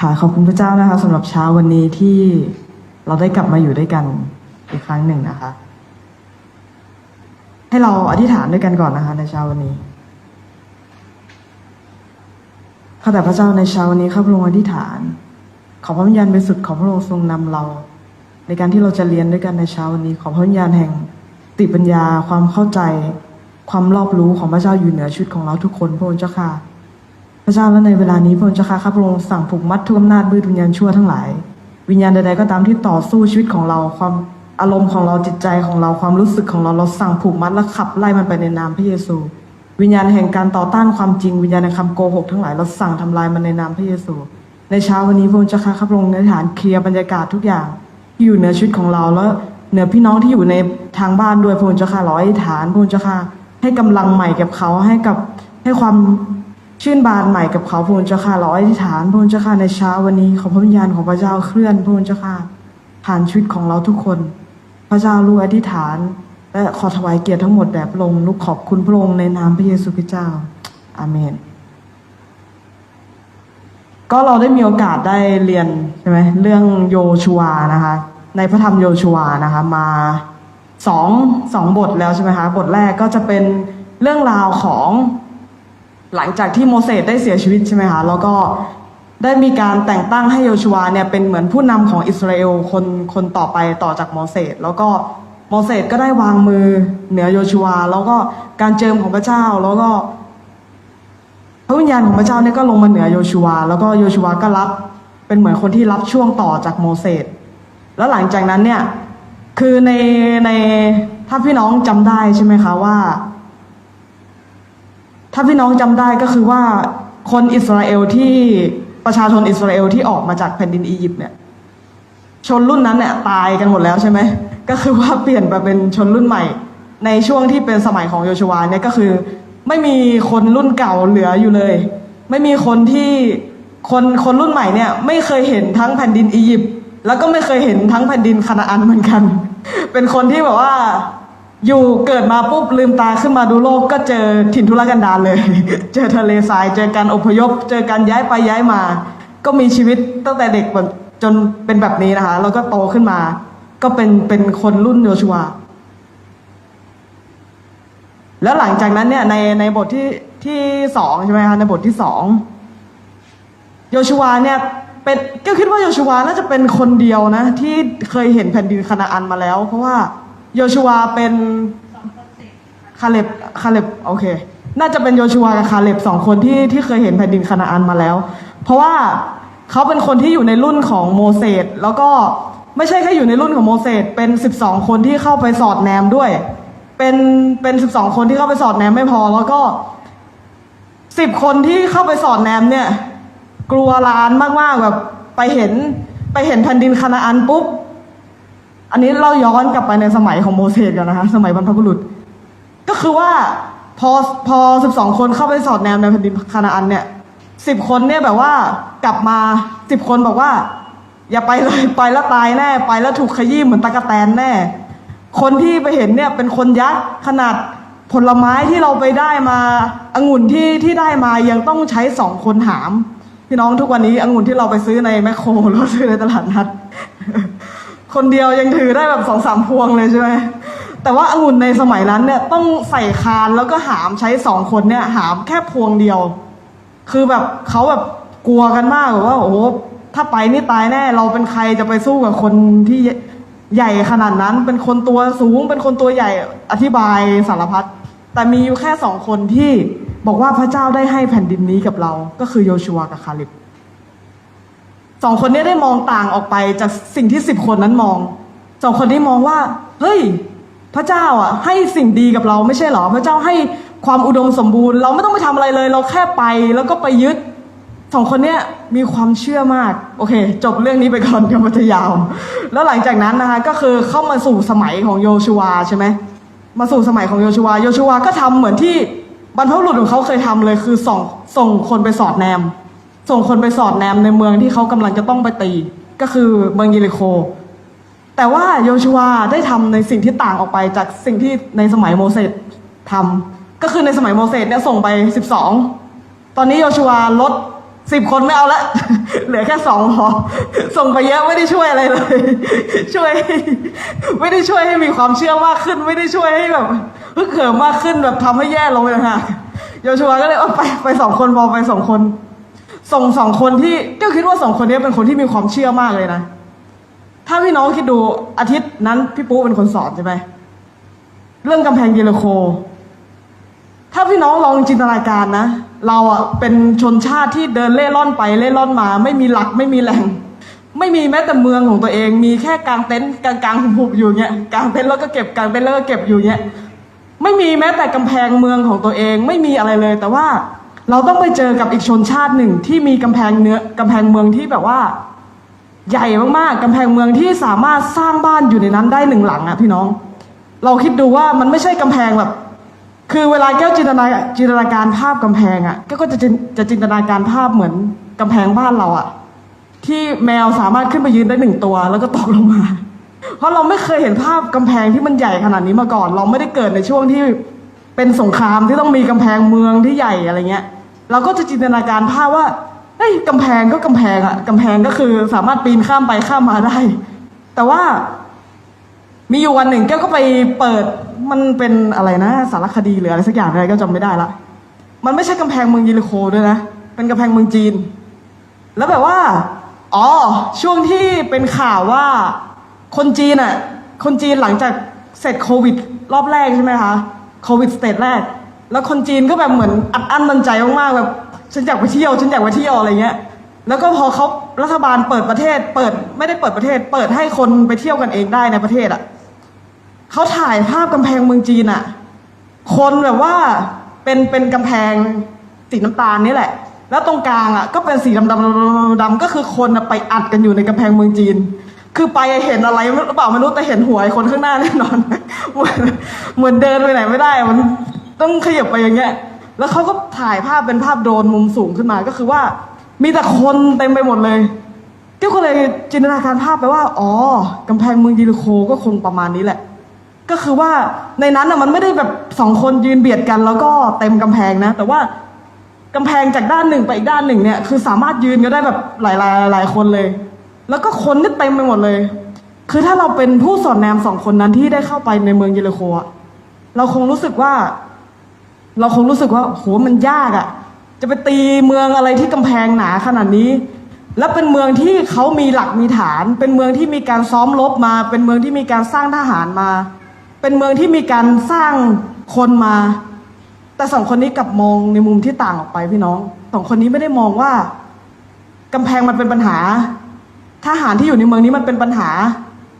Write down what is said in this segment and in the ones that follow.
ค่ะขอบคุณพระเจ้านะคะสำหรับเช้าวันนี้ที่เราได้กลับมาอยู่ด้วยกันอีกครั้งหนึ่งนะคะ ให้เราอธิษฐานด้วยกันก่อนนะคะ ในเช้าวันนี้ข้าแต่พระเจ้าในเช้าวันนี้ข้าพระองค์อธิษฐาน ขอพระวิญญาณบริสุทธิ์ของพระองค์ทรงนำเรา ในการที่เราจะเรียนด้วยกันในเช้าวันนี้ ขอพระวิญญาณแห่งติปัญญาความเข้าใจ ความรอบรู้ของพระเจ้าอยู่เหนือชีวิตของเราทุกคนพระองค์เจ้าค่ะ พระเจ้าและในเวลานี้พระองค์เจ้าค่ะข้าพระองค์สั่งผูกมัดทุกอำนาจมืดวิญญาณชั่วทั้งหลาย วิญญาณใดๆก็ตามที่ต่อสู้ชีวิตของเราความอารมณ์ของเราจิตใจของเราความรู้สึกของเราเราสั่งผูกมัดและขับไล่มันไปในนามพระเยซู วิญญาณแห่งการต่อต้านความจริงวิญญาณแห่งคำโกหกทั้งหลายเราสั่งทำลายมันในนามพระเยซู ในเช้าวันนี้พระองค์เจ้าค่ะข้าพระองค์ในฐานเคลียร์บรรยากาศทุกอย่างที่อยู่เหนือชีวิตของเราแล้วเหนือพี่น้องที่อยู่ในทางบ้านด้วยพระองค์เจ้าค่ะราอธิษฐานพระองค์เจ้าค่ะให้กำลังใหม่กับเขาให้กับให้ความ ชื่นบานใหม่กับเขาพระองค์เจ้าค่ะเราอธิษฐานพระองค์เจ้าค่ะในเช้าวันนี้ขอพระวิญญาณของพระเจ้าเคลื่อนพระองค์เจ้าค่ะผ่านชีวิตของเราทุกคน พระเจ้ารู้อธิษฐาน และขอถวายเกียรติทั้งหมดแด่พระองค์ลูกขอบคุณพระองค์ในนามพระเยซูคริสต์เจ้า อาเมน ก็เราได้มีโอกาสได้เรียนใช่ไหมเรื่องโยชัวนะคะ ในพระธรรมโยชัวนะคะมาสองสองบทแล้วใช่ไหมคะบทแรกก็จะเป็นเรื่องราวของ หลังจากที่โมเสสได้เสียชีวิตใช่ไหมคะแล้วก็ได้มีการแต่งตั้งให้โยชัวเนี่ยเป็นเหมือนผู้นำของอิสราเอลคนคนต่อไปต่อจากโมเสสแล้วก็โมเสสก็ได้วางมือเหนือโยชัวแล้วก็การเจิมของพระเจ้าแล้วก็ พระวิญญาณของพระเจ้าเนี่ยก็ลงมาเหนือโยชัวแล้วก็โยชัวก็รับเป็นเหมือนคนที่รับช่วงต่อจากโมเสสแล้วหลังจากนั้นเนี่ยคือในในถ้าพี่น้องจำได้ใช่ไหมคะว่า ถ้าพี่น้องจำได้ก็คือว่าคนอิสราเอลที่ประชาชนอิสราเอลที่ออกมาจากแผ่นดินอียิปต์เนี่ย ชนรุ่นนั้นเนี่ยตายกันหมดแล้วใช่ไหมก็คือว่าเปลี่ยนไปเป็นชนรุ่นใหม่ ในช่วงที่เป็นสมัยของโยชัวเนี่ยก็คือ ไม่มีคนรุ่นเก่าเหลืออยู่เลย ไม่มีคนที่คนคนรุ่นใหม่เนี่ย ไม่เคยเห็นทั้งแผ่นดินอียิปต์แล้วก็ไม่เคยเห็นทั้งแผ่นดินคานาอันเหมือนกัน เป็นคนที่แบบว่า อยู่เกิดมาปุ๊บลืมตาขึ้นมาดูโลกก็เจอถิ่นทุรกันดารเลย เจอทะเลทรายเจอการอพยพ เจอการย้ายไปย้ายมา ก็มีชีวิตตั้งแต่เด็กแบบจนเป็นแบบนี้นะคะ แล้วก็โตขึ้นมา ก็เป็นเป็นคนรุ่นโยชัวแล้วหลังจากนั้นเนี่ยในในบทที่ที่สองใช่ไหมคะในบทที่สองโยชัวเนี่ยเป็นก็คิดว่าโยชัวน่าจะเป็นคนเดียวนะ ที่เคยเห็นแผ่นดินคานาอันมาแล้ว เพราะว่า โยชัวเป็นคาเล็บคาเล็บโอเค น่าจะเป็นโยชัวกับคาเล็บสองคนที่ที่เคยเห็นแผ่นดินคานาอันมาแล้ว เพราะว่าเขาเป็นคนที่อยู่ในรุ่นของโมเสสแล้วก็ไม่ใช่แค่อยู่ในรุ่นของโมเสสเป็นสิบสองคนที่เข้าไปสอดแนมด้วย เป็นเป็นสิบสองคนที่เข้าไปสอดแนมไม่พอ แล้วก็สิบคนที่เข้าไปสอดแนมเนี่ย กลัวลานมากๆแบบไปเห็นไปเห็นแผ่นดินคานาอันปุ๊บ อันนี้เราย้อนกลับไปในสมัยของโมเสสกันนะคะสมัยบรรพบุรุษ ก็คือว่าพอพอสิบสองคนเข้าไปสอดแนมในแผ่นดินคานาอันเนี่ยสิบคนเนี่ยแบบว่ากลับมาสิบคนบอกว่า อย่าไปเลยไปแล้วตายแน่ไปแล้วถูกขยี้เหมือนตะกะแตนแน่ คนที่ไปเห็นเนี่ยเป็นคนยักษ์ขนาดผลไม้ที่เราไปได้มาองุ่นที่ที่ได้มายังต้องใช้สองคนหาม พี่น้องทุกวันนี้องุ่นที่เราไปซื้อในแมคโครหรือว่าซื้อในตลาดนัด คนเดียวยังถือได้แบบสองสามพวงเลยใช่ไหมแต่ว่าองุ่นในสมัยนั้นเนี่ยต้องใส่คานแล้วก็หามใช้สองคนเนี่ยหามแค่พวงเดียว คือแบบเขาแบบกลัวกันมากแบบว่าโอ้ถ้าไปนี่ตายแน่ เราเป็นใครจะไปสู้กับคนที่ใหญ่ขนาดนั้น เป็นคนตัวสูง เป็นคนตัวใหญ่อธิบายสารพัดแต่มีอยู่แค่สองคนที่บอกว่าพระเจ้าได้ให้แผ่นดินนี้กับเรา ก็คือโยชัวกับคาลิบ องคนนี้ได้มองต่างออกไปจากสิ่งที่สิบคนนั้นมองสองคนนี้มองว่า เฮ้ย พระเจ้าอะ ให้สิ่งดีกับเราไม่ใช่หรอ พระเจ้าให้ความอุดมสมบูรณ์ เราไม่ต้องไปทำอะไรเลย เราแค่ไปแล้วก็ไปยึดสองคนเนี้ยมีความเชื่อมาก โอเค จบเรื่องนี้ไปก่อนเดี๋ยวมันจะยาว แล้วหลังจากนั้นนะคะ ก็คือเข้ามาสู่สมัยของโยชัวใช่ไหมมาสู่สมัยของโยชัวโยชัวก็ทำเหมือนที่บรรพบุรุษของเขาเคยทำเลยคือส่งส่งคนไปสอดแนม ส่งคนไปสอดแนมในเมืองที่เขากำลังจะต้องไปตี ก็คือเมืองเยริโค แต่ว่าโยชัวได้ทำในสิ่งที่ต่างออกไปจากสิ่งที่ในสมัยโมเสสทำก็คือในสมัยโมเสสเนี่ยส่งไป 12 ตอนนี้โยชัวลดสิบคนไม่เอาละ เหลือแค่สองพอส่งไปเยอะไม่ได้ช่วยอะไรเลย ช่วย ไม่ได้ช่วยให้มีความเชื่อมากขึ้น ไม่ได้ช่วยให้แบบฮึกเหิมมากขึ้นแบบทำให้แย่ลงเลยค่ะโยชัวก็เลยเอาไปไปสองคนพอไปสองคน ส่งสองคนที่ก็คิดว่าสองคนนี้เป็นคนที่มีความเชื่อมากเลยนะ ถ้าพี่น้องคิดดูอาทิตย์นั้นพี่ปุ๊เป็นคนสอนใช่ไหมเรื่องกำแพงเยรโค ถ้าพี่น้องลองจินตนาการนะ เราอะเป็นชนชาติที่เดินเล่ร่อนไปเล่ร่อนมา ไม่มีหลักไม่มีแหล่ง ไม่มีแม้แต่เมืองของตัวเอง มีแค่กลางเต็นท์กลางกางหุบๆอยู่เงี้ยกลางเต็นท์แล้วก็เก็บกลางเต็นท์แล้วก็เก็บอยู่เงี้ยไม่มีแม้แต่กำแพงเมืองของตัวเอง ไม่มีอะไรเลย แต่ว่า เราต้องไปเจอกับอีกชนชาติหนึ่งที่มีกำแพงเนื้อกำแพงเมืองที่แบบว่า ใหญ่มากๆกำแพงเมืองที่สามารถสร้างบ้านอยู่ในนั้นได้หนึ่งหลังอะพี่น้อง เราคิดดูว่ามันไม่ใช่กำแพงแบบ คือเวลาแก้วจินตนาจินตนาการภาพกำแพงอะแก้วก็จะจินจะจินตนาการภาพเหมือนกำแพงบ้านเราอะที่แมวสามารถขึ้นไปยืนได้หนึ่งตัว แล้วก็ตกลงมา เพราะเราไม่เคยเห็นภาพกำแพงที่มันใหญ่ขนาดนี้มาก่อน เราไม่ได้เกิดในช่วงที่เป็นสงครามที่ต้องมีกำแพงเมืองที่ใหญ่อะไรเงี้ย เราก็จะจินตนาการภาพว่าเฮ้ยกำแพงก็กำแพงอะกำแพงก็คือสามารถปีนข้ามไปข้ามมาได้ แต่ว่า มีอยู่วันหนึ่งแก้วก็ไปเปิดมันเป็นอะไรนะ สารคดีหรืออะไรสักอย่างอะไรก็จำไม่ได้ละมันไม่ใช่กำแพงเมืองเยริโคด้วยนะเป็นกำแพงเมืองจีน แล้วแบบว่า อ๋อ ช่วงที่เป็นข่าวว่า คนจีนอะคนจีนหลังจากเสร็จโควิด รอบแรกใช่ไหมคะโควิดสเตจแรก แล้วคนจีนก็แบบเหมือนอัดอั้นตันใจมากๆแบบฉันอยากไปเที่ยวฉันอยากไปเที่ยวอะไรเงี้ย แล้วก็พอเขารัฐบาลเปิดประเทศ เปิดไม่ได้เปิดประเทศ เปิดให้คนไปเที่ยวกันเองได้ในประเทศอะเขาถ่ายภาพกำแพงเมืองจีนอะคนแบบว่าเป็นเป็นกำแพงสีน้ำตาลนี่แหละ แล้วตรงกลางอะก็เป็นสีดำดำดำก็คือคนไปอัดกันอยู่ในกำแพงเมืองจีน คือไปเห็นอะไรหรือเปล่าไม่รู้แต่เห็นหัวคนข้างหน้าแน่นอน เหมือนเหมือนเดินไปไหนไม่ได้มัน ต้องขยับไปอย่างเงี้ย แล้วเขาก็ถ่ายภาพเป็นภาพโดรนมุมสูงขึ้นมาก็คือว่า มีแต่คนเต็มไปหมดเลยก็เลยจินตนาการภาพไปว่า อ๋อกำแพงเมืองยิริโคก็คงประมาณนี้แหละ ก็คือว่าในนั้นอะมันไม่ได้แบบสองคนยืนเบียดกัน แล้วก็เต็มกำแพงนะ แต่ว่ากำแพงจากด้านหนึ่งไปอีกด้านหนึ่งเนี่ย คือสามารถยืนก็ได้แบบหลายๆหลายคนเลย แล้วก็คนนี่เต็มไปหมดเลย คือถ้าเราเป็นผู้สอนแนมสองคนนั้นที่ได้เข้าไปในเมืองเยริโคอะเราคงรู้สึกว่า เราคงรู้สึกว่าโหมันยากอะ่ะ จะไปตีเมืองอะไรที่กำแพงหนาขนาดนี้ และเป็นเมืองที่เขามีหลักมีฐาน เป็นเมืองที่มีการซ้อมรบมา เป็นเมืองที่มีการสร้างทหารมา เป็นเมืองที่มีการสร้างคนมา แต่สองคนนี้กลับมองในมุมที่ต่างออกไปพี่น้องสองคนนี้ไม่ได้มองว่ากำแพงมันเป็นปัญหา ทหารที่อยู่ในเมืองนี้มันเป็นปัญหา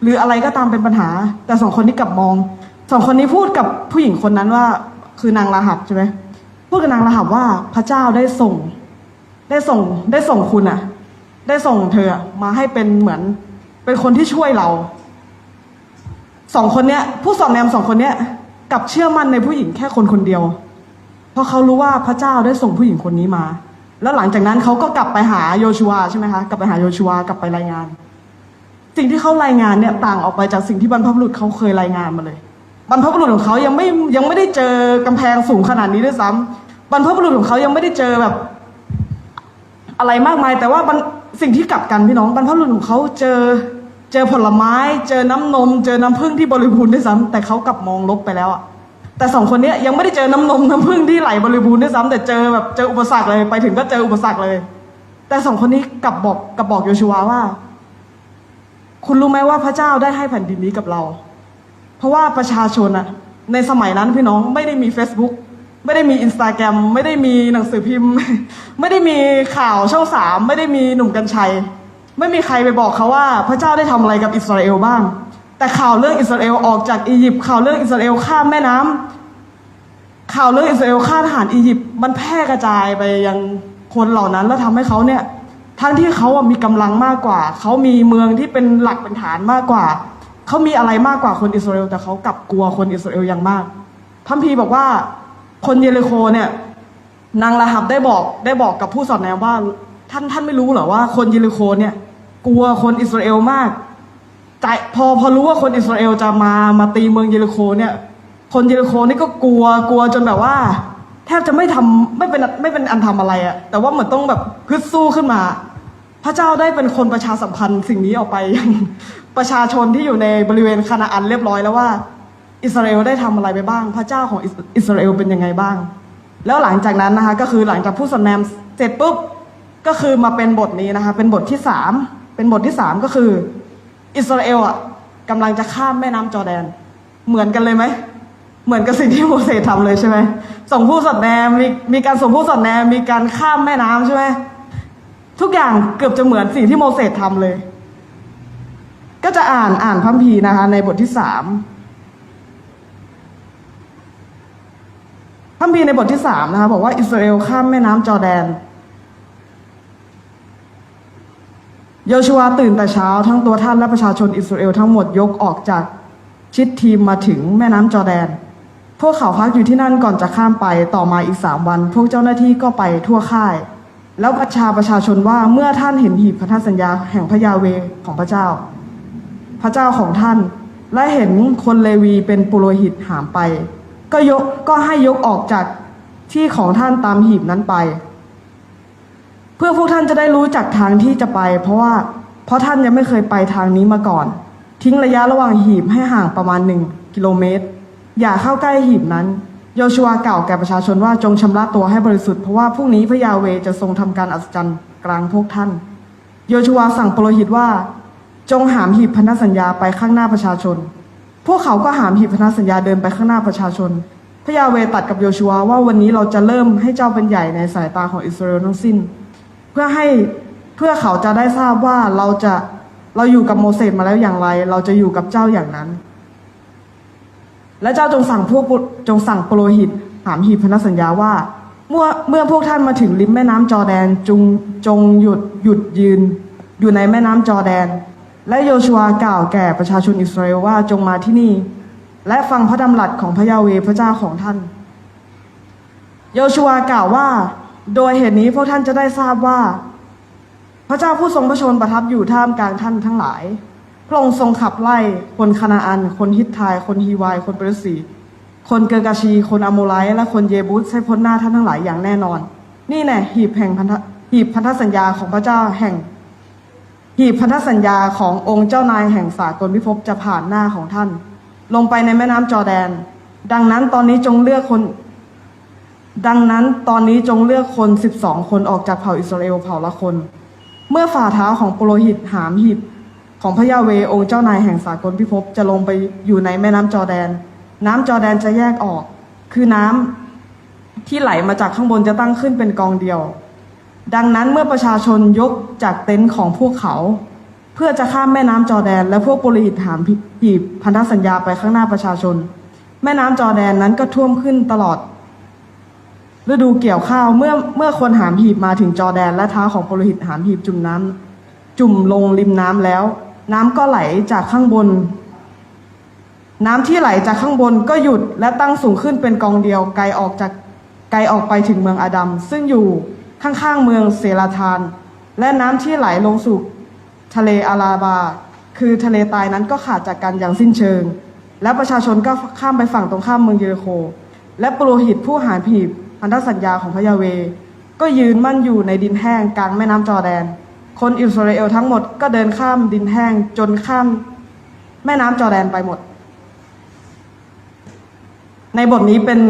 หรืออะไรก็ตามเป็นปัญหา แต่สองคนนี้กลับมองสองคนนี้พูดกับผู้หญิงคนนั้นว่า คือนางราหับใช่ไหมพูดกับนางราหับว่าพระเจ้าได้ส่ง ได้ส่งได้ส่งคุณอะได้ส่งเธอมาให้เป็นเหมือน เป็นคนที่ช่วยเราสองคนเนี้ย ผู้สอนแนมสองคนเนี้ยกับเชื่อมั่นในผู้หญิงแค่คนคนเดียว เพราะเขารู้ว่าพระเจ้าได้ส่งผู้หญิงคนนี้มา แล้วหลังจากนั้นเขาก็กลับไปหาโยชัวใช่ไหมคะกลับไปหาโยชัวกลับไปรายงาน สิ่งที่เขารายงานเนี่ยต่างออกไปจากสิ่งที่บรรพบุรุษเขาเคยรายงานมาเลย บรรพบุรุษของเขายังไม่ยังไม่ได้เจอกำแพงสูงขนาดนี้ด้วยซ้ำบรรพบุรุษของเขายังไม่ได้เจอแบบ อะไรมากมาย แต่ว่าสิ่งที่กลับกันพี่น้องบรรพบุรุษของเขาเจอเจอผลไม้ เจอน้ำนม เจอน้ำผึ้งที่บริบูรณ์ด้วยซ้ำแต่เขากลับมองลบไปแล้วอะแต่สองคนเนี้ยยังไม่ได้เจอน้ำนมน้ำผึ้งที่ไหลบริบูรณ์ด้วยซ้ำแต่เจอแบบเจออุปสรรคเลยไปถึงก็เจออุปสรรคเลย แต่สองคนนี้กลับบอกกลับบอกโยชัวว่า คุณรู้ไหมว่าพระเจ้าได้ให้แผ่นดินนี้กับเรา เพราะว่าประชาชนอะในสมัยนั้นพี่น้องไม่ได้มี Facebook ไม่ได้มีอินสตาแกรมไม่ได้มีหนังสือพิมพ์ ไม่ได้มีข่าวช่องสามไม่ได้มีหนุ่มกัญชัย ไม่มีใครไปบอกเขาว่า พระเจ้าได้ทำอะไรกับอิสราเอลบ้าง แต่ข่าวเรื่องอิสราเอลออกจากอียิปต์ข่าวเรื่องอิสราเอลข้ามแม่น้ำข่าวเรื่องอิสราเอลฆ่าทหารอียิปต์มันแพร่กระจายไปยังคนเหล่านั้นแล้วทำให้เขาเนี่ย ทั้งที่เขาอะมีกำลังมากกว่า เขามีเมืองที่เป็นหลักเป็นฐานมากกว่า เขามีอะไรมากกว่าคนอิสราเอลแต่เขากลับกลัวคนอิสราเอลอย่างมากพัมพีบอกว่าคนเยริโคเนี่ยนางราหับได้บอกได้บอกกับผู้สอนแนมว่า ท่านท่านไม่รู้เหรอว่า คนเยริโคเนี่ย กลัวคนอิสราเอลมากใจพอพอรู้ว่าคนอิสราเอลจะมามาตีเมืองเยริโคเนี่ย คนเยริโคนี่ก็กลัวกลัวจนแบบว่า แทบจะไม่ทำไม่เป็นไม่เป็นอันทำอะไรอะแต่ว่าเหมือนต้องแบบฮึดสู้ขึ้นมา พระเจ้าได้เป็นคนประชาสัมพันธ์สิ่งนี้ออกไปยังประชาชนที่อยู่ในบริเวณคานาอันเรียบร้อยแล้วว่า อิสราเอลได้ทำอะไรไปบ้าง พระเจ้าของอิสราเอลเป็นยังไงบ้าง แล้วหลังจากนั้นนะคะก็คือหลังจากผู้สำแนมเสร็จปุ๊บก็คือมาเป็นบทนี้นะคะเป็นบทที่สามเป็นบทที่สามก็คือ อิสราเอลอะกำลังจะข้ามแม่น้ำจอแดน เหมือนกันเลยไหมเหมือนกับสิ่งที่โมเสสทำเลยใช่ไหมส่งผู้สอดแนมมีมีการส่งผู้สอดแนมมีการข้ามแม่น้ำใช่ไหม ทุกอย่างเกือบจะเหมือนสิ่งที่โมเสสทำเลย ก็จะอ่านอ่านพัมภีนะคะ ในบทที่สามพัมภีในบทที่สามนะคะ บอกว่าอิสราเอลข้ามแม่น้ำจอแดนโยชัวตื่นแต่เช้าทั้งตัวท่านและประชาชนอิสราเอลทั้งหมดยกออกจากชิดทีมมาถึงแม่น้ำจอแดน พวกเขาพักอยู่ที่นั่นก่อนจะข้ามไปต่อมาอีกสามวัน พวกเจ้าหน้าที่ก็ไปทั่วค่าย แล้วประชาประชาชนว่าเมื่อท่านเห็นหีบพันธสัญญาแห่งพระยาเวของพระเจ้า พระเจ้าของท่าน และเห็นคนเลวีเป็นปุโรหิตหามไป ก็ยกก็ให้ยกออกจากที่ของท่านตามหีบนั้นไป เพื่อพวกท่านจะได้รู้จักทางที่จะไป เพราะว่าเพราะท่านยังไม่เคยไปทางนี้มาก่อน ทิ้งระยะระหว่างหีบให้ห่างประมาณหนึ่งกิโลเมตร อย่าเข้าใกล้หีบนั้น โยชัวกล่าวแก่ประชาชนว่าจงชำระตัวให้บริสุทธิ์เพราะว่าพรุ่งนี้พระยาเวจะทรงทำการอัศจรรย์กลางพวกท่าน โยชัวสั่งปโรหิตว่า จงหามหีบพันธสัญญาไปข้างหน้าประชาชน พวกเขาก็หามหีบพันธสัญญาเดินไปข้างหน้าประชาชน พระยาเวตัดกับโยชัวว่าวันนี้เราจะเริ่มให้เจ้าเป็นใหญ่ในสายตาของอิสราเอลทั้งสิ้น เพื่อให้เพื่อเขาจะได้ทราบว่าเราจะเราอยู่กับโมเสสมาแล้วอย่างไร เราจะอยู่กับเจ้าอย่างนั้น และเจ้าจงสั่งพวกจงสั่งโปรหิตหามหีบพันธสัญญาว่า เมื่อเมื่อพวกท่านมาถึงริมแม่น้ำจอแดนจงจงหยุดหยุดยืน อยู่ในแม่น้ำจอแดน และโยชัวกล่าวแก่ประชาชนอิสราเอลว่าจงมาที่นี่ และฟังพระดำรัสของพระยาเวพระเจ้าของท่าน โยชัวกล่าวว่า โดยเหตุนี้พวกท่านจะได้ทราบว่า พระเจ้าผู้ทรงพระชนประทับอยู่ท่ามกลางท่านทั้งหลาย พระองค์ทรงขับไล่คนคานาอัน คนฮิตไทย คนฮีวาย คนเปรสีคนเกอร์กาชี คนอโมไลและคนเยบุสให้พ้นหน้าท่านทั้งหลายอย่างแน่นอน นี่แน่หีบแห่งพันธหีบพันธสัญญาของพระเจ้าแห่ง หีบพันธสัญญาขององค์เจ้านายแห่งสากลพิภพจะผ่านหน้าของท่าน ลงไปในแม่น้ำจอแดน ดังนั้นตอนนี้จงเลือกคน ดังนั้นตอนนี้จงเลือกคนสิบสองคนออกจากเผ่าอิสราเอลเผ่าละคน เมื่อฝ่าเท้าของปุโรหิตหามหีบ ของพระยาเวองค์เจ้านายแห่งสากลพิภพจะลงไปอยู่ในแม่น้ำจอแดน น้ำจอแดนจะแยกออก คือน้ำที่ไหลมาจากข้างบนจะตั้งขึ้นเป็นกองเดียว ดังนั้นเมื่อประชาชนยกจากเต็นท์ของพวกเขา เพื่อจะข้ามแม่น้ำจอแดน และพวกปุโรหิตหามหีบพันธสัญญาไปข้างหน้าประชาชน แม่น้ำจอแดนนั้นก็ท่วมขึ้นตลอดฤดูเกี่ยวข้าวเมื่อเมื่อคนหามหีบมาถึงจอแดนและเท้าของปุโรหิตหามหีบจุ่มน้ำจุ่มลงริมน้ำแล้ว น้ำก็ไหลจากข้างบน น้ำที่ไหลจากข้างบนก็หยุดและตั้งสูงขึ้นเป็นกองเดียวไกลออกจากไกลออกไปถึงเมืองอาดัมซึ่งอยู่ข้างๆเมืองเซราทาน และน้ำที่ไหลลงสู่ทะเลอาราบา คือทะเลตายนั้นก็ขาดจากกันอย่างสิ้นเชิง และประชาชนก็ข้ามไปฝั่งตรงข้ามเมืองเยริโค และปุโรหิตผู้หารผีบพันธสัญญาของพระยาเว ก็ยืนมั่นอยู่ในดินแห้งกลางแม่น้ำจอแดน คนอิสราเอลทั้งหมดก็เดินข้ามดินแห้งจนข้ามแม่น้ำจอแดนไปหมด ในบทนี้เป็น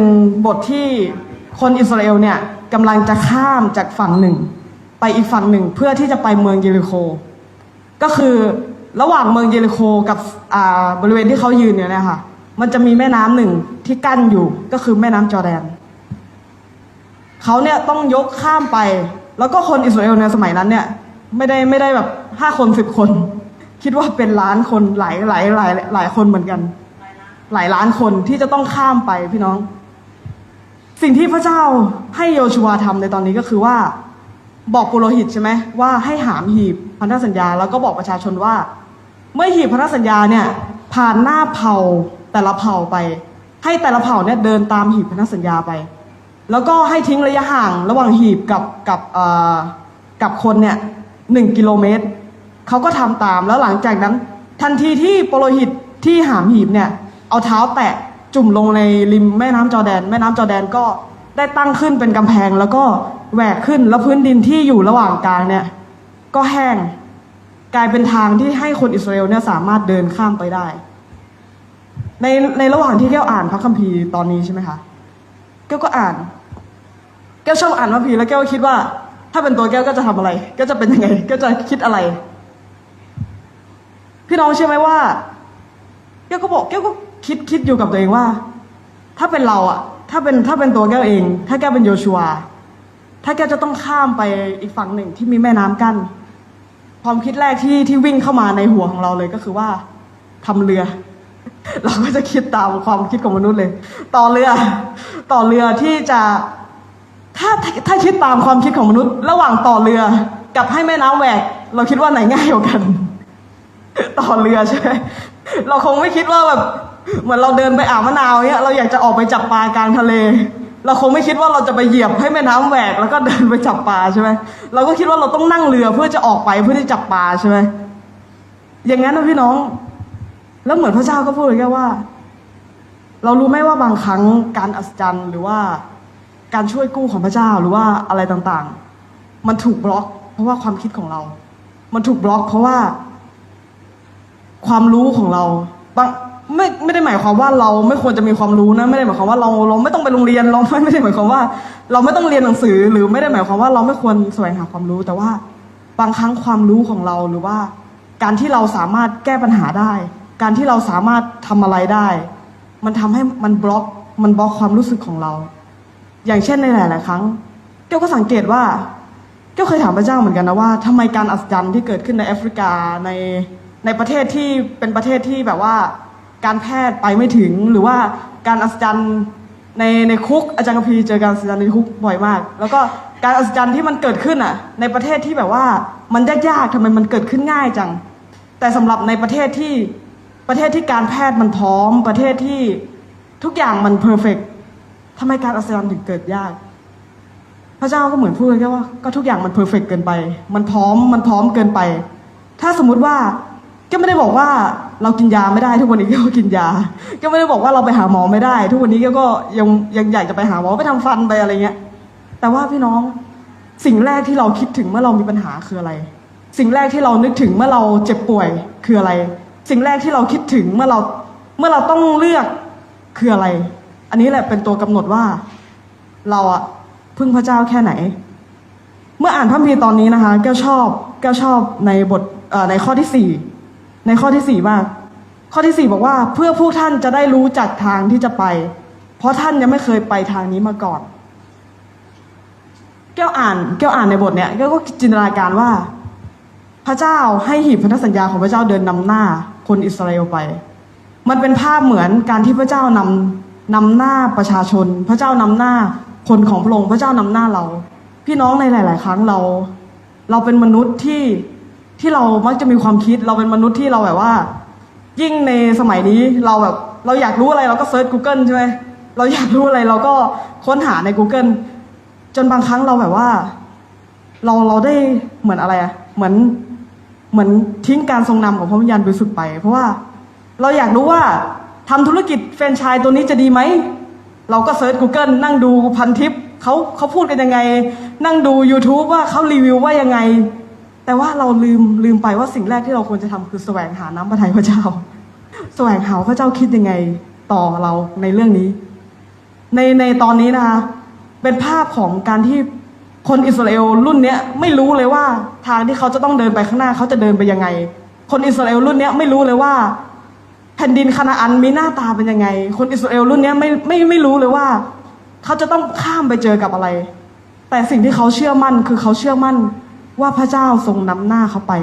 บทที่คนอิสราเอลเนี่ยกำลังจะข้ามจากฝั่งหนึ่ง ไปอีกฝั่งหนึ่งเพื่อที่จะไปเมืองเยริโค ก็คือระหว่างเมืองเยริโคกับอ่าบริเวณที่เขายืนเนี่ยนะคะมันจะมีแม่น้ำหนึ่งที่กั้นอยู่ก็คือแม่น้ำจอแดน เขาเนี่ยต้องยกข้ามไป แล้วก็คนอิสราเอลในสมัยนั้นเนี่ย ไม่ได้ไม่ได้แบบห้าคนสิบคน คิดว่าเป็นล้านคนหลายหลายหลายหลายคนเหมือนกัน หลายล้านคนที่จะต้องข้ามไปพี่น้อง สิ่งที่พระเจ้าให้โยชัวทำในตอนนี้ก็คือว่า บอกปุโรหิตใช่ไหมว่าให้หามหีบพันธสัญญา แล้วก็บอกประชาชนว่า เมื่อหีบพันธสัญญาเนี่ย ผ่านหน้าเผ่าแต่ละเผ่าไป ให้แต่ละเผ่าเนี่ยเดินตามหีบพันธสัญญาไป แล้วก็ให้ทิ้งระยะห่างระหว่างหีบกับกับเอ่อกับคนเนี่ย หนึ่งกิโลเมตร เขาก็ทำตามแล้วหลังจากนั้น ทันทีที่ปโรหิตที่หามหีบเนี่ยเอาเท้าแตะจุ่มลงในริมแม่น้ำจอแดน แม่น้ำจอแดนก็ได้ตั้งขึ้นเป็นกำแพงแล้วก็แหวกขึ้นแล้วพื้นดินที่อยู่ระหว่างกลางเนี่ยก็แห้งกลายเป็นทางที่ให้คนอิสราเอลเนี่ยสามารถเดินข้ามไปได้ ในในระหว่างที่แก้วอ่านพระคัมภีร์ตอนนี้ใช่ไหมคะแก้วก็อ่าน แก้วชอบอ่านพระคัมภีร์แล้วแก้วคิดว่า ถ้าเป็นตัวแก้วก็จะทำอะไร ก็จะเป็นยังไง ก็จะคิดอะไร พี่น้องเชื่อไหมว่าแก้วก็บอกแก้วก็คิดคิดอยู่กับตัวเองว่า ถ้าเป็นเราอะถ้าเป็นถ้าเป็นตัวแก้วเอง ถ้าแก้วเป็นโยชัวถ้าแก้วจะต้องข้ามไปอีกฝั่งหนึ่งที่มีแม่น้ำกั้นความคิดแรกที่ที่วิ่งเข้ามาในหัวของเราเลยก็คือว่าทำเรือ เราก็จะคิดตามความคิดของมนุษย์เลย ต่อเรือ ต่อเรือที่จะ ถ้าถ้าคิดตามความคิดของมนุษย์ ระหว่างต่อเรือ กับให้แม่น้ำแหวก เราคิดว่าไหนง่ายกว่ากัน ต่อเรือใช่ไหมเราคงไม่คิดว่าแบบเหมือนเราเดินไปอ่าวมะนาวเนี้ยเราอยากจะออกไปจับปลากลางทะเล เราคงไม่คิดว่าเราจะไปเหยียบให้แม่น้ำแหวก แล้วก็เดินไปจับปลาใช่ไหมเราก็คิดว่าเราต้องนั่งเรือเพื่อจะออกไปเพื่อที่จับปลาใช่ไหมอย่างนั้นนะพี่น้อง แล้วเหมือนพระเจ้าก็พูดเลยแค่ว่า เรารู้ไหมว่าบางครั้งการอัศจรรย์หรือว่า การช่วยกู้ของพระเจ้าหรือว่าอะไรต่างๆ มันถูกบล็อก เพราะว่าความคิดของเรา มันถูกบล็อก เพราะว่า ความรู้ของเราบางไม่ไม่ได้หมายความว่าเราไม่ควรจะมีความรู้นะ ไม่ได้หมายความว่าเราเราไม่ต้องไปโรงเรียนเราไม่ไม่ได้หมายความว่า เราไม่ต้องเรียนหนังสือ หรือไม่ได้หมายความว่าเราไม่ควรแสวงหาความรู้ แต่ว่าบางครั้งความรู้ของเราหรือว่า การที่เราสามารถแก้ปัญหาได้ การที่เราสามารถทำอะไรได้ มันทำให้มันบล็อก มันบล็อกความรู้สึกของเรา อย่างเช่นในหลาย ๆ ครั้งเก้าก็สังเกตว่าเก็เคยถามพระเจ้าเหมือนกันนะว่าทำไมการอัศจรรย์ที่เกิดขึ้นในแอฟริกาในในประเทศที่เป็นประเทศที่แบบว่าการแพทย์ไปไม่ถึงหรือว่าการอัศจรรย์ในในคุกอาจารย์กพีเจอการอัศจรรย์ในคุกบ่อยมาก แล้วก็การอัศจรรย์ที่มันเกิดขึ้นอะในประเทศที่แบบว่ามันยากๆทำไมมันเกิดขึ้นง่ายจัง แต่สำหรับในประเทศที่ประเทศที่การแพทย์มันพร้อมประเทศที่ทุกอย่างมันเพอร์เฟกต์ ทำไมการอัศจรรย์ถึงเกิดยาก พระเจ้าก็เหมือนพูดเลยแค่ว่าก็ทุกอย่างมันเพอร์เฟกเกินไป มันพร้อมมันพร้อมเกินไป ถ้าสมมุติว่าก็ไม่ได้บอกว่าเรากินยาไม่ได้ทุกวันนี้ก็กินยา ก็ไม่ได้บอกว่าเราไปหาหมอไม่ได้ ทุกวันนี้ก็ยังยังอยากจะไปหาหมอไปทำฟันไปอะไรเงี้ย แต่ว่าพี่น้องสิ่งแรกที่เราคิดถึงเมื่อเรามีปัญหาคืออะไร สิ่งแรกที่เรานึกถึงเมื่อเราเจ็บป่วยคืออะไร สิ่งแรกที่เราคิดถึงเมื่อเราเมื่อเราต้องเลือกคืออะไร อันนี้แหละเป็นตัวกำหนดว่า เราอะพึ่งพระเจ้าแค่ไหน เมื่ออ่านพระคัมภีตอนนี้นะคะ แก้วชอบแก้วชอบในบทในข้อที่สี่ในข้อที่สี่มาก ข้อที่สี่บอกว่าเพื่อพวกท่านจะได้รู้จักทางที่จะไป เพราะท่านยังไม่เคยไปทางนี้มาก่อน แก้วอ่าน แก้วอ่านในบทเนี้ยแก้วก็จินตนาการว่า พระเจ้าให้หีบพันธสัญญาของพระเจ้าเดินนำหน้าคนอิสราเอลไป มันเป็นภาพเหมือนการที่พระเจ้านำ นำหน้าประชาชน พระเจ้านำหน้าคนของพระองค์พระเจ้านำหน้าเรา พี่น้องในหลาย ๆ ครั้งเรา เราเป็นมนุษย์ที่ที่เรามักจะมีความคิด เราเป็นมนุษย์ที่เราแบบว่า ยิ่งในสมัยนี้เราแบบเราอยากรู้อะไรเราก็เซิร์ช Google ใช่ไหมเราอยากรู้อะไรเราก็ค้นหาใน Google จนบางครั้งเราแบบว่า เราเราได้เหมือนอะไรอะเหมือนเหมือนทิ้งการทรงนำของพระวิญญาณบริสุทธิ์ไป เพราะว่าเราอยากรู้ว่า ทำธุรกิจแฟรนไชส์ตัวนี้จะดีไหม เราก็เซิร์ช Google นั่งดูพันทิปเขาเขาพูดกันยังไง นั่งดู YouTube ว่าเขารีวิวว่ายังไง แต่ว่าเราลืมลืมไปว่าสิ่งแรกที่เราควรจะทำคือแสวงหาน้ำพระทัยพระเจ้าแสวงหาว่าพระเจ้าคิดยังไงต่อเราในเรื่องนี้ ในในตอนนี้นะคะเป็นภาพของการที่คนอิสราเอลรุ่นเนี้ยไม่รู้เลยว่าทางที่เขาจะต้องเดินไปข้างหน้าเขาจะเดินไปยังไง คนอิสราเอลรุ่นเนี้ยไม่รู้เลยว่า แผ่นดินคานาอันมีหน้าตาเป็นยังไง คนอิสราเอลรุ่นนี้ไม่ไม่ไม่รู้เลยว่า เขาจะต้องข้ามไปเจอกับอะไร แต่สิ่งที่เขาเชื่อมั่นคือเขาเชื่อมั่นว่าพระเจ้าทรงนำหน้าเขาไป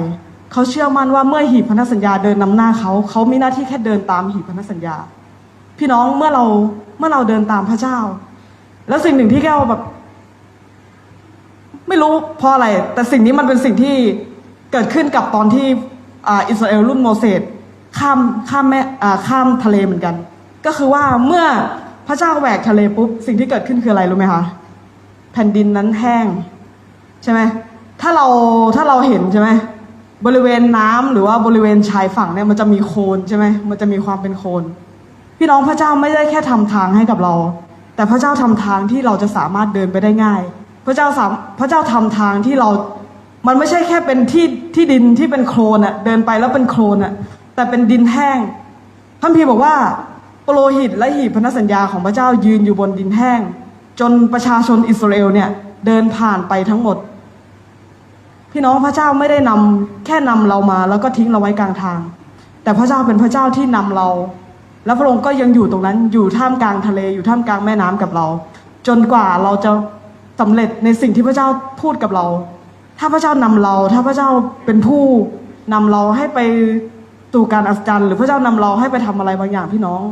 เขาเชื่อมั่นว่าเมื่อหีบพันธสัญญาเดินนำหน้าเขา เขามีหน้าที่แค่เดินตามหีบพันธสัญญา พี่น้องเมื่อเราเมื่อเราเดินตามพระเจ้า แล้วสิ่งหนึ่งที่แก้วแบบ ไม่รู้เพราะอะไร แต่สิ่งนี้มันเป็นสิ่งที่เกิดขึ้นกับตอนที่ออิสราเอลรุ่นโมเสส ข้ามข้ามแม่อ่าข้ามทะเลเหมือนกัน ก็คือว่าเมื่อพระเจ้าแหวกทะเลปุ๊บสิ่งที่เกิดขึ้นคืออะไรรู้ไหมคะแผ่นดินนั้นแห้ง ใช่ไหมถ้าเราถ้าเราเห็นใช่ไหมบริเวณน้ำหรือว่าบริเวณชายฝั่งเนี่ยมันจะมีโคลนใช่ไหมมันจะมีความเป็นโคลนพี่น้องพระเจ้าไม่ได้แค่ทำทางให้กับเรา แต่พระเจ้าทำทางที่เราจะสามารถเดินไปได้ง่าย พระเจ้าสามพระเจ้าทำทางที่เรา มันไม่ใช่แค่เป็นที่ที่ดินที่เป็นโคลนอะเดินไปแล้วเป็นโคลนอะ แต่เป็นดินแห้งท่านพีบอกว่าโปโลหิตและหีบพันธสัญญาของพระเจ้ายืนอยู่บนดินแห้ง จนประชาชนอิสราเอลเนี่ยเดินผ่านไปทั้งหมด พี่น้องพระเจ้าไม่ได้นำแค่นำเรามาแล้วก็ทิ้งเราไว้กลางทาง แต่พระเจ้าเป็นพระเจ้าที่นำเรา แล้วพระองค์ก็ยังอยู่ตรงนั้นอยู่ท่ามกลางทะเลอยู่ท่ามกลางแม่น้ำกับเรา จนกว่าเราจะสำเร็จในสิ่งที่พระเจ้าพูดกับเรา ถ้าพระเจ้านำเรา ถ้าพระเจ้าเป็นผู้นำเราให้ไป สู่การอัศจรรย์หรือพระเจ้านำเราให้ไปทำอะไรบางอย่างพี่น้อง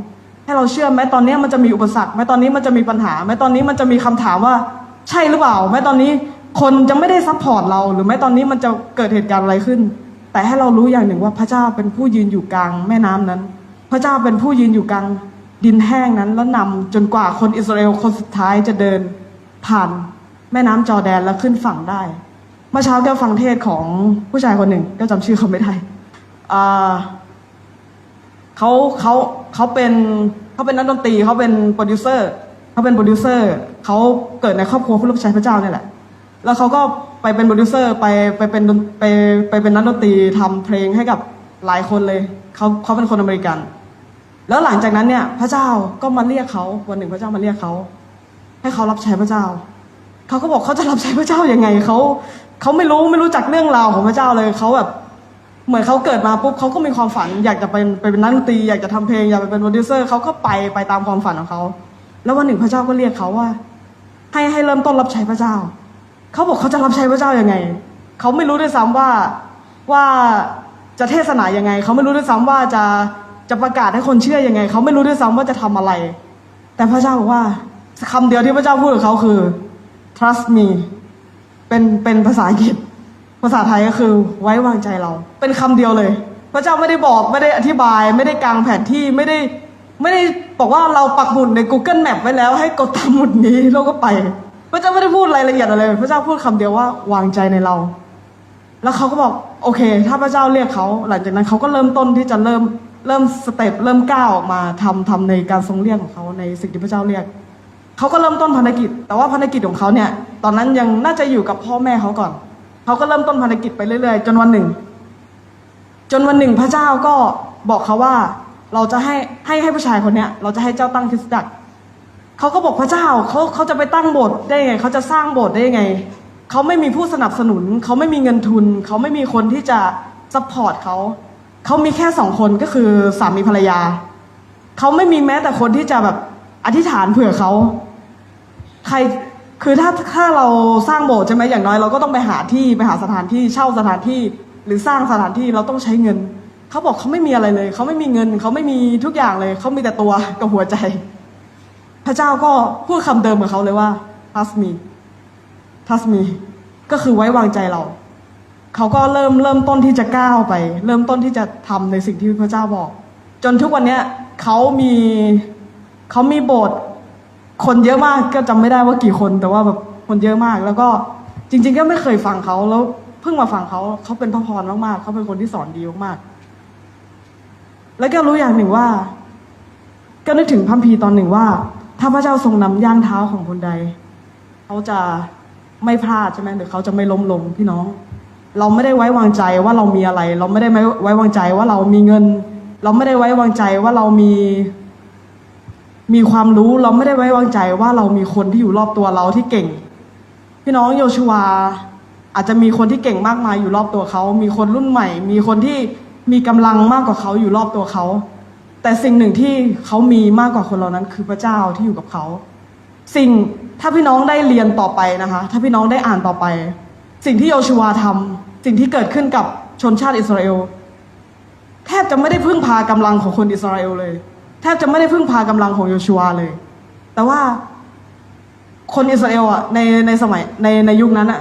ให้เราเชื่อแม้ตอนนี้มันจะมีอุปสรรคแม้ตอนนี้มันจะมีปัญหาแม้ตอนนี้มันจะมีคำถามว่าใช่หรือเปล่าแม้ตอนนี้คนจะไม่ได้ซัพพอร์ตเรา หรือแม้ตอนนี้มันจะเกิดเหตุการณ์อะไรขึ้น แต่ให้เรารู้อย่างหนึ่งว่าพระเจ้าเป็นผู้ยืนอยู่กลางแม่น้ำนั้น พระเจ้าเป็นผู้ยืนอยู่กลางดินแห้งนั้นแล้วนำจนกว่าคนอิสราเอลคนสุดท้ายจะเดินผ่านแม่น้ำจอแดนแล้วขึ้นฝั่งได้เมื่อเช้าแก้วฟังเทศของผู้ชายคนหนึ่งก็จำชื่อเขาไม่ได้ เขาเขาเขาเป็นเขาเป็นนักดนตรีเขาเป็นโปรดิวเซอร์เขาเป็นโปรดิวเซอร์เขาเกิดในครอบครัวผู้รับใช้พระเจ้าเนี่ยแหละ แล้วเขาก็ไปเป็นโปรดิวเซอร์ไปไปเป็นไปไปเป็นนักดนตรีทำเพลงให้กับหลายคนเลยเขาเขาเป็นคนอเมริกัน แล้วหลังจากนั้นเนี่ยพระเจ้าก็มาเรียกเขาวันหนึ่งพระเจ้ามาเรียกเขาให้เขารับใช้พระเจ้าเขาก็บอกเขาจะรับใช้พระเจ้ายังไงเขาเขาไม่รู้ไม่รู้จักเรื่องราวของพระเจ้าเลยเขาแบบ เหมือนเขาเกิดมาปุ๊บเขาก็มีความฝัน อยากจะเป็นไปเป็นนักดนตรีอยากจะทำเพลงอยากไปเป็นโปรดิวเซอร์เขาก็ไปไปตามความฝันของเขาแล้ววันหนึ่งพระเจ้าก็เรียกเขาว่า ให้ให้เริ่มต้นรับใช้พระเจ้าเขาบอกเขาจะรับใช้พระเจ้ายังไงเขาไม่รู้ด้วยซ้ำว่าว่าจะเทศนายังไงเขาไม่รู้ด้วยซ้ำว่าจะจะประกาศให้คนเชื่อยังไงเขาไม่รู้ด้วยซ้ำว่าจะทำอะไร แต่พระเจ้าบอกว่าคำเดียวที่พระเจ้าพูดกับเขาคือ trust me เป็นเป็นภาษาอังกฤษ ภาษาไทยก็คือไว้วางใจเรา เป็นคำเดียวเลย พระเจ้าไม่ได้บอกไม่ได้อธิบาย ไม่ได้กางแผนที่ไม่ได้ไม่ได้บอกว่าเราปักหมุดใน Google Map ไว้แล้ว ให้กดตามหมุดนี้เราก็ไป พระเจ้าไม่ได้พูดรายละเอียดอะไรเลยพระเจ้าพูดคำเดียวว่าวางใจในเรา แล้วเขาก็บอกโอเค ถ้าพระเจ้าเรียกเขาหลังจากนั้นเขาก็เริ่มต้นที่จะเริ่มเริ่มสเต็ปเริ่มก้าวออกมาทำทำในการทรงเรียกของเขาในสิ่งที่พระเจ้าเรียกเขาก็เริ่มต้นภารกิจ แต่ว่าภารกิจของเขาเนี่ย ตอนนั้นยังน่าจะอยู่กับพ่อแม่เขาก่อน เขาก็เริ่มต้นภารกิจไปเรื่อยๆ จนวันหนึ่ง จนวันหนึ่งพระเจ้าก็บอกเขาว่า เราจะให้ให้ให้ผู้ชายคนเนี้ย เราจะให้เจ้าตั้งคริสตจักรเขาก็บอกพระเจ้าเขาเขาจะไปตั้งโบสถ์ได้ยังไงเขาจะสร้างโบสถ์ได้ยังไงเขาไม่มีผู้สนับสนุนเขาไม่มีเงินทุนเขาไม่มีคนที่จะซัพพอร์ตเขาเขามีแค่สองคนก็คือสามีภรรยาเขาไม่มีแม้แต่คนที่จะแบบอธิษฐานเผื่อเขาใคร คือถ้าถ้าเราสร้างโบสถ์ใช่ไหมอย่างน้อยเราก็ต้องไปหาที่ไปหาสถานที่เช่าสถานที่ หรือสร้างสถานที่เราต้องใช้เงินเขาบอกเขาไม่มีอะไรเลยเขาไม่มีเงินเขาไม่มีทุกอย่างเลยเขามีแต่ตัวกับหัวใจ พระเจ้าก็พูดคำเดิมกับเขาเลยว่า trust me trust me ก็คือไว้วางใจเราเขาก็เริ่มเริ่มต้นที่จะก้าวไป เริ่มต้นที่จะทำในสิ่งที่พระเจ้าบอก จนทุกวันเนี้ยเขามีเขามีโบสถ์ คนเยอะมากก็จำไม่ได้ว่ากี่คน แต่ว่าแบบคนเยอะมาก แล้วก็จริง ๆ ก็ไม่เคยฟังเขาแล้วเพิ่งมาฟังเขาเขาเป็นพระพรมากๆเขาเป็นคนที่สอนดีมากๆแล้วก็รู้อย่างหนึ่งว่า ก็นึกถึงพัมพีตอนหนึ่งว่า ถ้าพระเจ้าทรงนำย่างเท้าของคนใดเขาจะไม่พลาดใช่ไหมหรือเขาจะไม่ล้มลงพี่น้อง เราไม่ได้ไว้วางใจว่าเรามีอะไร เราไม่ได้ไว้วางใจว่าเรามีเงิน เราไม่ได้ไว้วางใจว่าเรามี มีความรู้เราไม่ได้ไว้วางใจว่าเรามีคนที่อยู่รอบตัวเราที่เก่ง พี่น้องโยชูวอาจจะมีคนที่เก่งมากมายอยู่รอบตัวเขา มีคนรุ่นใหม่ มีคนที่มีกำลังมากกว่าเขาอยู่รอบตัวเขา แต่สิ่งหนึ่งที่เขามีมากกว่าคนเหล่านั้น คือพระเจ้าที่อยู่กับเขา สิ่งถ้าพี่น้องได้เรียนต่อไปนะคะ ถ้าพี่น้องได้อ่านต่อไป สิ่งที่โยชูวาทำสิ่งที่เกิดขึ้นกับชนชาติอิสราเอลแทบจะไม่ได้พึ่งพากำลังของคนอิสราเอลเลย แทบจะไม่ได้พึ่งพากำลังของโยชูวาเลย แต่ว่าคนอิสราเอลอะในในสมัยในในยุคนั้นอะ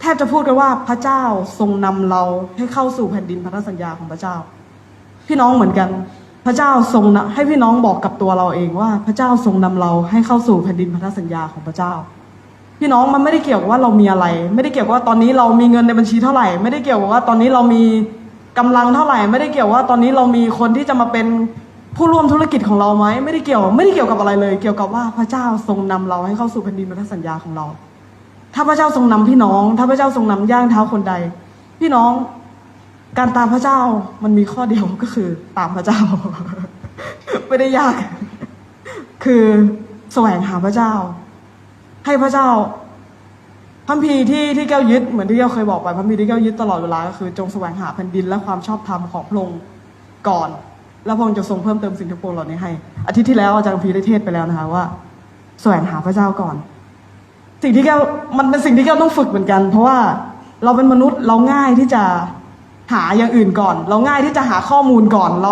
แทบจะพูดกันว่าพระเจ้าทรงนำเราให้เข้าสู่แผ่นดินพันธสัญญาของพระเจ้า พี่น้องเหมือนกัน พระเจ้าทรงนำให้พี่น้องบอกกับตัวเราเองว่า พระเจ้าทรงนำเราให้เข้าสู่แผ่นดินพันธสัญญาของพระเจ้า พี่น้องมันไม่ได้เกี่ยวกับว่าเรามีอะไร ไม่ได้เกี่ยวกับว่าตอนนี้เรามีเงินในบัญชีเท่าไหร่ ไม่ได้เกี่ยวกับว่าตอนนี้เรามีกำลังเท่าไหร่ ไม่ได้เกี่ยวว่าตอนนี้เรามีคนที่จะมาเป็น ผู้ร่วมธุรกิจของเราไหมไม่ได้เกี่ยว ไม่ได้เกี่ยวกับอะไรเลย เกี่ยวกับว่าพระเจ้าทรงนำเราให้เข้าสู่แผ่นดินพันธสัญญาของเรา ถ้าพระเจ้าทรงนำพี่น้อง ถ้าพระเจ้าทรงนำย่างเท้าคนใด พี่น้องการตามพระเจ้ามันมีข้อเดียวก็คือตามพระเจ้า ไม่ได้ยาก คือแสวงหาพระเจ้า ให้พระเจ้าพัมภีที่ที่แก้วยึดเหมือนที่แก้วเคยบอกไปพัมภีที่แก้วยึดตลอดเวลาก็คือ จงแสวงหาแผ่นดินและความชอบธรรมของพระองค์ก่อน แล้วพระองค์จะทรงเพิ่มเติมสิ่งทั้งปวงเหล่านี้ให้ อาทิตย์ที่แล้วอาจารย์คัมภีร์ได้เทศไปแล้วนะคะว่า แสวงหาพระเจ้าก่อน สิ่งที่แก้วมันเป็นสิ่งที่แก้วต้องฝึกเหมือนกัน เพราะว่าเราเป็นมนุษย์เราง่ายที่จะหาอย่างอื่นก่อน เราง่ายที่จะหาข้อมูลก่อน เรา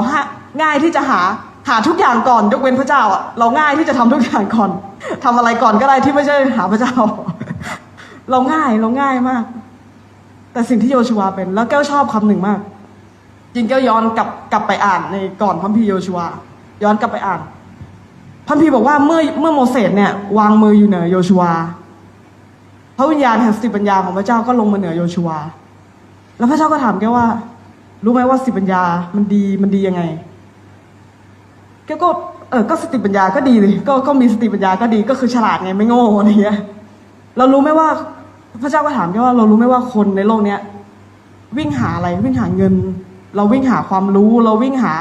ง่ายที่จะหาหาทุกอย่างก่อนยกเว้นพระเจ้าอะเราง่ายที่จะทำทุกอย่างก่อนทำอะไรก่อนก็ได้ที่ไม่ใช่หาพระเจ้า เราง่ายเราง่ายมาก แต่สิ่งที่โยชูวเป็นแล้วแก้วชอบคำหนึ่งมาก จริงแก้วย้อนกลับกลับไปอ่านในก่อนพัมภีร์โยชูวย้อนกลับไปอ่านพัมภีร์บอกว่าเมื่อเมื่อโมเสสเนี่ยวางมืออยู่เหนือโยชูวพระวิญญาณแห่งสติปัญญาของพระเจ้าก็ลงมาเหนือโยชูวแล้วพระเจ้าก็ถามแกว่า รู้ไหมว่าสติปัญญามันดีมันดียังไงแกก็เออก็สติปัญญาก็ดีเลยก็ก็มีสติปัญญาก็ดีก็คือฉลาดไงไม่โง่อะไรเงี้ยเรารู้ไหมว่า พระเจ้าก็ถามแกว่า เรารู้ไหมว่าคนในโลกเนี้ย วิ่งหาอะไรวิ่งหาเงิน เราวิ่งหาความรู้ เราวิ่งหา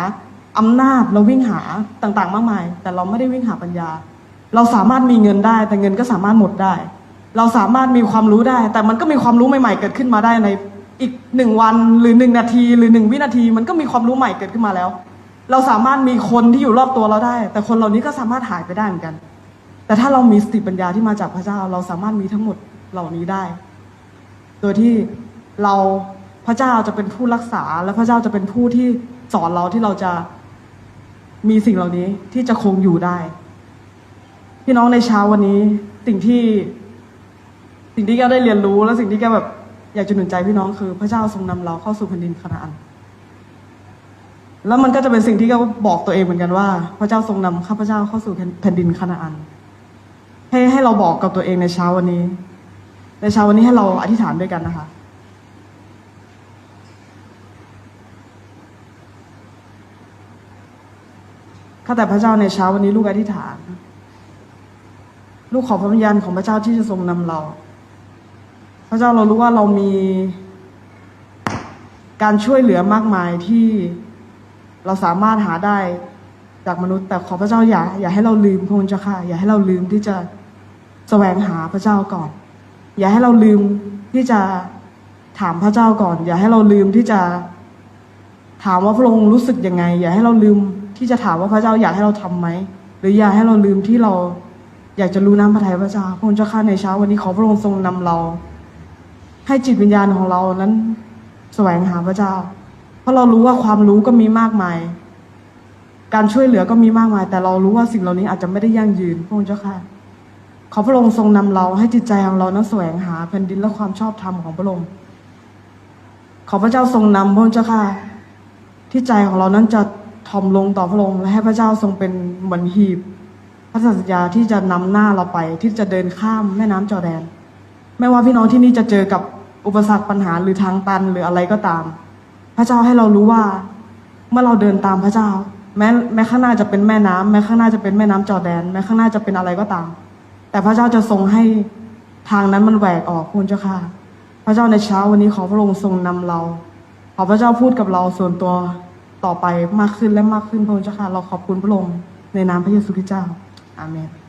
อำนาจ เราวิ่งหาต่างๆ มากมาย แต่เราไม่ได้วิ่งหาปัญญา เราสามารถมีเงินได้ แต่เงินก็สามารถหมดได้ เราสามารถมีความรู้ได้ แต่มันก็มีความรู้ใหม่ๆ เกิดขึ้นมาได้ในอีกหนึ่งวันหรือหนึ่งนาที หรือหนึ่งวินาที มันก็มีความรู้ใหม่เกิดขึ้นมาแล้ว เราสามารถมีคนที่อยู่รอบตัวเราได้ แต่คนเหล่านี้ก็สามารถหายไปได้เหมือนกัน แต่ถ้าเรามีสติปัญญาที่มาจากพระเจ้า เราสามารถมีทั้งหมดเหล่านี้ได้ โดยที่เรา พระเจ้าจะเป็นผู้รักษา และพระเจ้าจะเป็นผู้ที่สอนเราที่เราจะมีสิ่งเหล่านี้ที่จะคงอยู่ได้ พี่น้องในเช้าวันนี้ สิ่งที่ สิ่งที่แกได้เรียนรู้ และสิ่งที่แกแบบอยากจะหนุนใจพี่น้องคือ พระเจ้าทรงนำเราเข้าสู่แผ่นดินคานาอันแล้วมันก็จะเป็นสิ่งที่แกบอกตัวเองเหมือนกันว่า พระเจ้าทรงนำข้าพเจ้าเข้าสู่แผ่นดินคานาอันให้ให้เราบอกกับตัวเองในเช้าวันนี้ ในเช้าวันนี้ให้เราอธิษฐานด้วยกันนะคะาแต่พระเจ้าในเช้าวันนี้ลูกอธิษฐาน ลูกขอพระวิญญาณของพระเจ้าที่จะทรงนำเรา พระเจ้าเรารู้ว่าเรามี การช่วยเหลือมากมายที่เราสามารถหาได้จากมนุษย์ แต่ขอพระเจ้าอย่าอย่าให้เราลืมพระองค์เจ้าค่ะ อย่าให้เราลืมที่จะแสวงหาพระเจ้าก่อน อย่าให้เราลืมที่จะถามพระเจ้าก่อน อย่าให้เราลืมที่จะถามว่าพระองค์รู้สึกยังไง อย่าให้เราลืม ที่จะถามว่าพระเจ้าอยากให้เราทำไหมหรืออย่าให้เราลืมที่เรา อยากจะรู้น้ำพระทัยพระเจ้าพระองค์เจ้าข้าในเช้าวันนี้ขอพระองค์ทรงนำเรา ให้จิตวิญญาณของเรานั้นแสวงหาพระเจ้า เพราะเรารู้ว่าความรู้ก็มีมากมาย การช่วยเหลือก็มีมากมาย แต่เรารู้ว่าสิ่งเหล่านี้อาจจะไม่ได้ยั่งยืนพระองค์เจ้าค่ะขอพระองค์ทรงนำเราให้จิตใจของเรานั้นแสวงหาแผ่นดินและความชอบธรรมของพระองค์ขอพระเจ้าทรงนำพระองค์เจ้าค่ะ ที่ใจของเรานั้นจะ ถ่อมลงต่อพระองค์และให้พระเจ้าทรงเป็นเหมือนหีบ พระสัญญาที่จะนำหน้าเราไปที่จะเดินข้ามแม่น้ำจอร์แดน ไม่ว่าพี่น้องที่นี่จะเจอกับอุปสรรคปัญหาหรือทางตันหรืออะไรก็ตาม พระเจ้าให้เรารู้ว่า เมื่อเราเดินตามพระเจ้า แม้แม้ข้างหน้าจะเป็นแม่น้ำแม้ข้างหน้าจะเป็นแม่น้ำจอร์แดน แม้ข้างหน้าจะเป็นอะไรก็ตาม แต่พระเจ้าจะทรงให้ทางนั้นมันแหวกออกคุณเจ้าค่ะ พระเจ้าในเช้าวันนี้ขอพระองค์ทรงนำเรา ขอพระเจ้าพูดกับเราส่วนตัว ต่อไปมากขึ้นและมากขึ้นพระองค์เจ้าค่ะเราขอบคุณพระองค์ในนามพระเยซูคริสต์เจ้า อาเมน